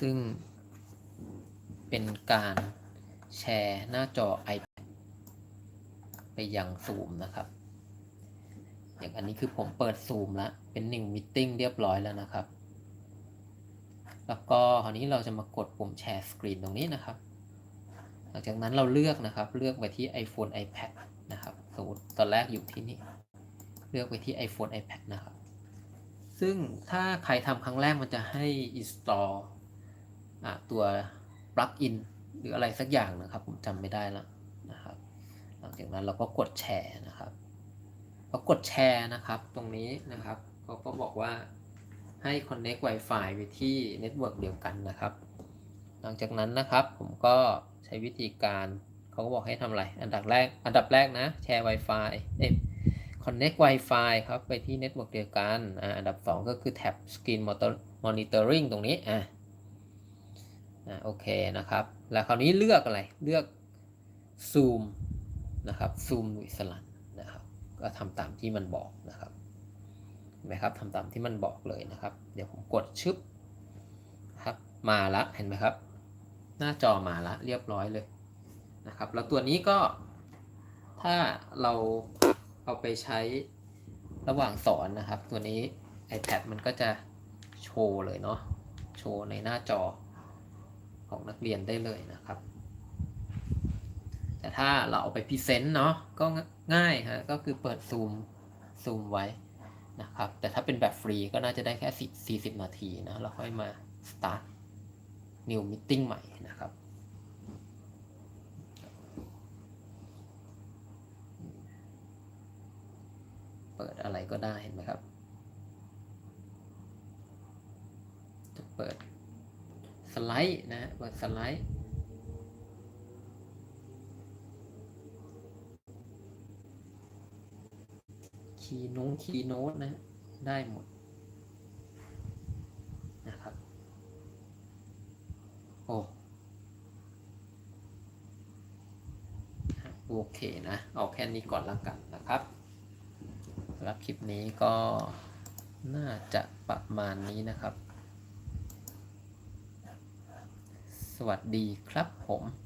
ซึ่งเป็นการแชร์หน้าจอ iPad ไปยังซูมนะครับ อย่างอันนี้คือผมเปิดซูมแล้ว เป็น New Meeting เรียบร้อยแล้วนะครับ แล้วก็คราวนี้เราจะมากดปุ่มแชร์สกรีนตรงนี้นะครับ หลังจากนั้นเราเลือกนะครับ เลือกไปที่ iPhone iPad นะครับสมมติตอนแรกอยู่ที่นี่ เลือกไปที่ iPhone iPad นะครับ ซึ่งถ้าใครทำครั้งแรกมันจะให้ install ตัว plugin หรืออะไรสักอย่างนะครับ ผมจำไม่ได้แล้วนะครับ หลังจากนั้นเราก็กดแชร์นะครับพอกดแชร์นะครับ ตรงนี้นะครับเขาก็บอกว่าให้ connect Wi-Fi ไปที่เน็ตเวิร์กเดียวกันนะครับ หลังจากนั้นนะครับผมก็ใช้วิธีการเขาก็บอกให้ทำอะไร อันดับแรก อันดับแรกนะ แชร์ Wi-Fi เอ้ย connect Wi-Fi ครับ ไปที่เน็ตเวิร์กเดียวกัน อ่า อันดับ 2 ก็คือแท็บ Screen monitoring ตรงนี้ อะ อ่าโอเคนะครับ แล้วคราวนี้เลือกอะไร เลือก Zoom นะครับ Zoom วิสลันนะครับ ก็ทำตามที่มันบอกนะครับเห็นไหมครับทำตามที่มันบอกเลยนะครับ เดี๋ยวผมกดชึบนะครับ มาละ เห็นไหมครับ หน้าจอมาละเรียบร้อยเลยนะครับ แล้วตัวนี้ก็ถ้าเราเอาไปใช้ระหว่างสอนนะครับ ตัวนี้ iPad มันก็จะโชว์เลยเนาะ โชว์ในหน้าจอ ของนักเรียนได้เลยนะครับ แต่ถ้าเราเอาไปพรีเซนต์เนาะก็ง่ายฮะก็คือเปิดซูมซูมไว้นะครับ แต่ถ้าเป็นแบบฟรีก็น่าจะได้แค่ 40 นาทีนะ เราค่อยมา start new meeting ใหม่นะครับเปิดอะไรก็ได้เห็นไหมครับ จะเปิด สไลด์นะฮะเปิดสไลด์คีย์โน้ตคีย์โน้ตนะ ได้หมดนะครับ โอ้โอเคนะ เอาแค่นี้ก่อนละกันนะครับสำหรับคลิปนี้ก็น่าจะประมาณนี้นะครับ สวัสดีครับผม